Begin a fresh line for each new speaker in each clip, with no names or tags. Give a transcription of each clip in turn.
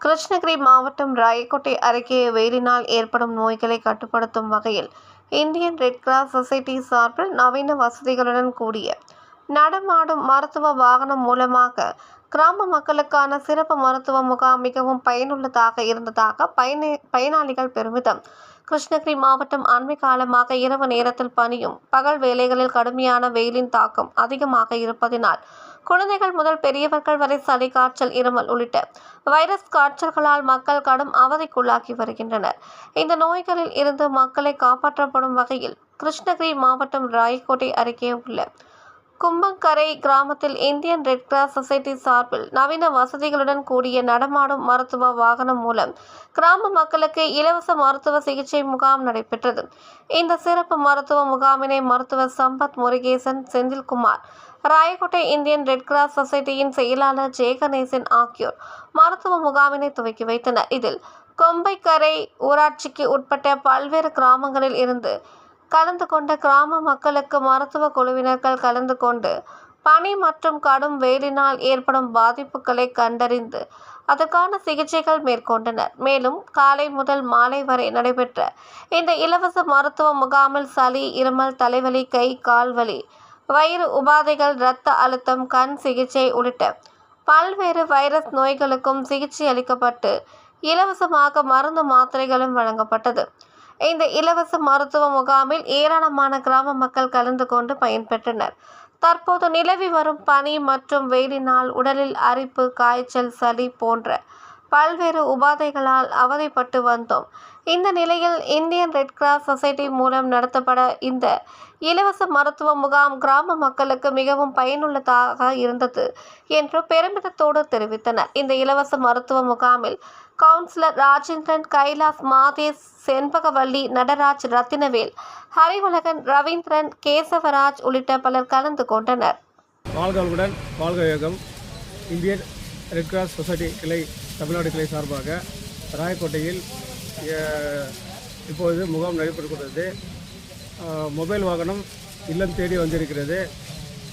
கிருஷ்ணகிரி மாவட்டம் ராயக்கோட்டை அருகே வெயிலினால் ஏற்படும் நோய்களை கட்டுப்படுத்தும் வகையில் இந்தியன் ரெட் கிராஸ் சொசைட்டி சார்பில் நவீன வசதிகளுடன் கூடிய நடமாடும் மருத்துவ வாகனம் மூலமாக கிராம மக்களுக்கான சிறப்பு மருத்துவ முகாம் மிகவும் பயனுள்ளதாக இருந்ததாக பயனி பயனாளிகள் பெருமிதம். கிருஷ்ணகிரி மாவட்டம் அண்மை காலமாக இரவு நேரத்தில் பனியும் பகல் வேலைகளில் கடுமையான வெயிலின் தாக்கம் அதிகமாக இருப்பதினால் குழந்தைகள் முதல் பெரியவர்கள் வரை சளி காய்ச்சல் இருமல் உள்ளிட்ட வைரஸ் காய்ச்சல்களால் மக்கள் கடும் அவதிக்குள்ளாகி வருகின்றனர். இந்த நோய்களில் இருந்து மக்களை காப்பாற்றப்படும் வகையில் கிருஷ்ணகிரி மாவட்டம் ராயக்கோட்டை அருகே உள்ள கும்பங்கரை கிராமத்தில் இந்தியன் ரெட் கிராஸ் சொசைட்டி சார்பில் நவீன வசதிகளுடன் கூடிய நடமாடும் மருத்துவ வாகனம் மூலம் கிராம மக்களுக்கு இலவச மருத்துவ சிகிச்சை முகாம் நடைபெற்றது. இந்த சிறப்பு மருத்துவ முகாமினை மருத்துவர் Sampath Murugesan Senthilkumar Rayakottai Indian red cross சொசைட்டியின் செயலாளர் ஜெயகணேசன் ஆகியோர் மருத்துவ முகாமினை துவக்கி வைத்தனர். இதில் கொம்பைக்கரை ஊராட்சிக்கு உட்பட்ட பல்வேறு கிராமங்களில் இருந்து கலந்து கொண்ட கிராம மக்களுக்கு மருத்துவ குழுவினர்கள் கலந்து கொண்டு பனி மற்றும் கடும் வெயிலினால் ஏற்படும் பாதிப்புகளை கண்டறிந்து அதற்கான சிகிச்சைகள் மேற்கொண்டனர். மேலும் காலை முதல் மாலை வரை நடைபெற்ற இந்த இலவச மருத்துவ முகாமில் சளி இருமல் தலைவலி கை கால் வலி வயிறு உபாதைகள் இரத்த அழுத்தம் கண் சிகிச்சை உள்ளிட்ட பல்வேறு வைரஸ் நோய்களுக்கும் சிகிச்சை அளிக்கப்பட்டு இலவசமாக மருந்து மாத்திரைகளும் வழங்கப்பட்டது. இந்த இலவச மருத்துவ முகாமில் ஏராளமான கிராம மக்கள் கலந்து கொண்டு பயன்பெற்றனர். தற்போது நிலவி வரும் பனி மற்றும் வெயிலினால் உடலில் அரிப்பு காய்ச்சல் சளி போன்ற பல்வேறு உபாதைகளால் அவதிப்பட்டு வந்தோம். இந்த நிலையில் இந்தியன் ரெட் கிராஸ் சொசைட்டி மூலம் நடத்தப்பட இந்த இலவச மருத்துவ முகாம் கிராம மக்களுக்கு மிகவும் பயனுள்ளதாக இருந்தது என்று பெருமிதத்தோடு தெரிவித்தனர். இந்த இலவச மருத்துவ முகாமில் கவுன்சிலர் ராஜேந்திரன் கைலாஸ் மாதேஷ் செண்பகவள்ளி நடராஜ் ரத்தினவேல் ஹரிவழகன் ரவீந்திரன் கேசவராஜ் உள்ளிட்ட பலர் கலந்து கொண்டனர்.
வாழ்க இந்தியன் ரெட் கிராஸ் சொசைட்டி கிளை தமிழ்நாடு கிளை சார்பாக ராயக்கோட்டையில் அஹ், இப்பொழுது முகாம் நடைபெற்றுள்ளது மொபைல் வாகனம் இல்லம் தேடி வந்திருக்கிறது.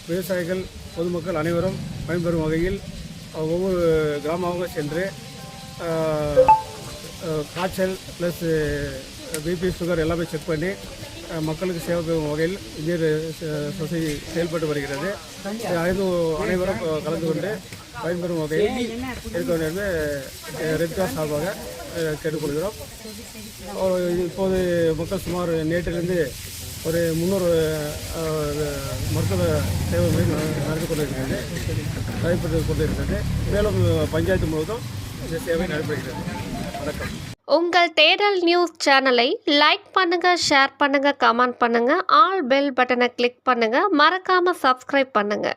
விவசாயிகள் பொதுமக்கள் அனைவரும் பயன்பெறும் வகையில் ஒவ்வொரு கிராமமாக சென்று காய்ச்சல் ப்ளஸ் பிபி சுகர் எல்லாமே செக் பண்ணி மக்களுக்கு சேவை பெறும் வகையில் இந்திய சொசைட்டி செயல்பட்டு வருகிறது. அனைவரும் கலந்து கொண்டு பயன்பெறும் வகையில் இருக்க வேண்டும் ரெட் கிராஸ் சார்பாக கேட்டுக்கொள்கிறோம். இப்போது மக்கள் சுமார் நேற்றிலிருந்து ஒரு முந்நூறு மருத்துவ சேவை நடந்து கொண்டிருக்கிறது நடைபெற்று கொண்டிருக்கிறது. மேலும் பஞ்சாயத்து முழுவதும் இந்த சேவை நடைபெறுகிறது. வணக்கம்.
உங்கள் தேடல் நியூஸ் சேனலை லைக் பண்ணுங்க ஷேர் பண்ணுங்க கமெண்ட் பண்ணுங்க ஆல் பெல் பட்டனை கிளிக் பண்ணுங்க மறக்காம சப்ஸ்கிரைப் பண்ணுங்க.